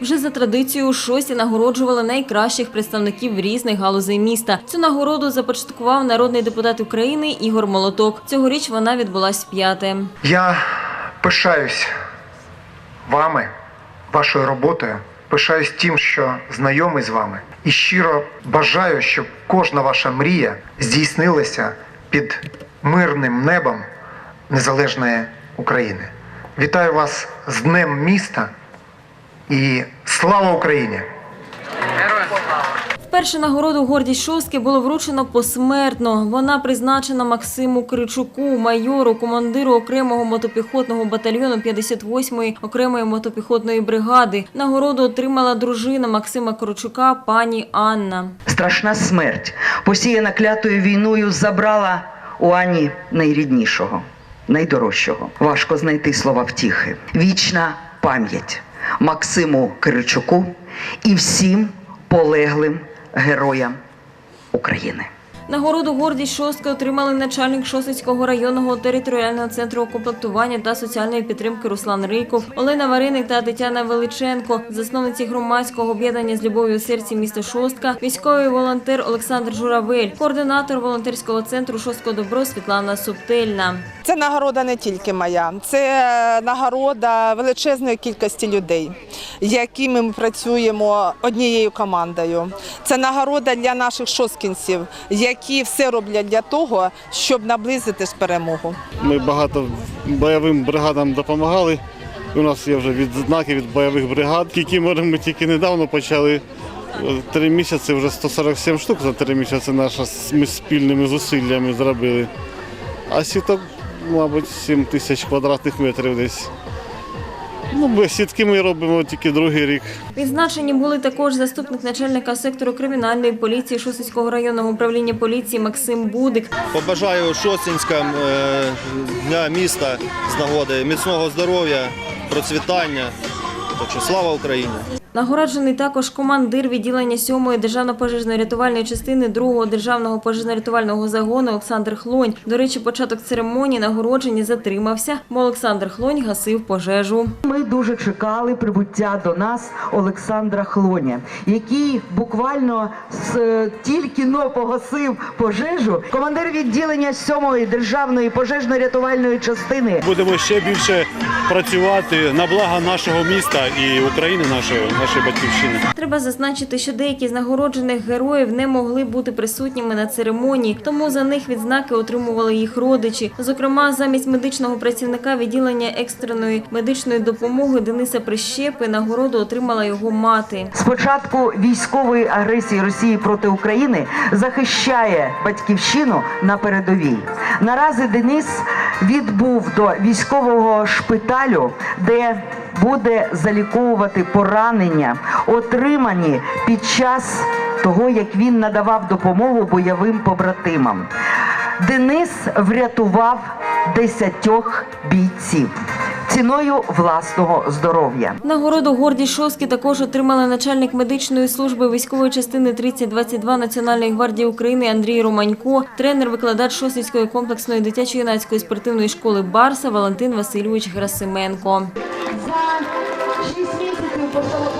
Вже за традицією шості нагороджували найкращих представників різних галузей міста. Цю нагороду започаткував народний депутат України Ігор Молоток. Цьогоріч вона відбулась вп'яте. Я пишаюсь вами, вашою роботою, пишаюсь тим, що знайомий з вами, і щиро бажаю, щоб кожна ваша мрія здійснилася під мирним небом незалежної України. Вітаю вас з Днем міста і слава Україні! Вперше нагороду гордість шостки було вручено посмертно. Вона призначена Максиму Кричуку, майору, командиру окремого мотопіхотного батальйону 58-ї окремої мотопіхотної бригади. Нагороду отримала дружина Максима Кричука, пані Анна. Страшна смерть, посіяна клятою війною, забрала у Ані найріднішого, найдорожчого. Важко знайти слова втіхи. Вічна пам'ять Максиму Киричуку і всім полеглим героям України. Нагороду гордість шостки отримали начальник Шосицького районного територіального центру комплектування та соціальної підтримки Руслан Рийков, Олена Вариник та Тетяна Величенко, засновниці громадського об'єднання з любов'ю серці міста Шостка, військовий волонтер Олександр Журавель, координатор волонтерського центру Шостко Добро Світлана Субтельна. Це нагорода не тільки моя, це нагорода величезної кількості людей, якими ми працюємо однією командою. Це нагорода для наших шосткінців, які все роблять для того, щоб наблизити перемогу. Ми багато бойовим бригадам допомагали. У нас є вже відзнаки від бойових бригад. Кікімори ми тільки недавно почали. Три місяці вже 147 штук за три місяці наша ми спільними зусиллями зробили. А сіток, мабуть, 7 тисяч квадратних метрів десь. Ну, сітки ми робимо тільки другий рік. Відзначені були також заступник начальника сектору кримінальної поліції Шосинського районного управління поліції Максим Будик, Побажаю шостинськам е, дня міста з нагоди міцного здоров'я, процвітання. Так що слава Україні! Нагороджений також командир відділення 7-ї державно-пожежної рятувальної частини 2-го державного пожежно-рятувального загону Олександр Хлонь. До речі, початок церемонії нагородження затримався, бо Олександр Хлонь гасив пожежу. Ми дуже чекали прибуття до нас Олександра Хлоня, який буквально з е, тільки но погасив пожежу. Командир відділення 7-ї державної пожежно-рятувальної частини Будемо ще більше працювати на благо нашого міста і України, нашої, нашої батьківщини. Треба зазначити, що деякі з нагороджених героїв не могли бути присутніми на церемонії, тому за них відзнаки отримували їх родичі. Зокрема, замість медичного працівника відділення екстреної медичної допомоги Дениса Прищепи нагороду отримала його мати. з початку військової агресії Росії проти України захищає батьківщину на передовій. Наразі Денис відбув до військового шпиталю, де буде заліковувати поранення, отримані під час того, як він надавав допомогу бойовим побратимам. Денис врятував десятьох бійців ціною власного здоров'я. Нагороду гордість Шовські також отримали начальник медичної служби військової частини 3022 Національної гвардії України Андрій Романько, тренер-викладач Шосівської комплексної дитячо-юнацької спортивної школи Барса Валентин Васильович Грасименко. За 6 місяців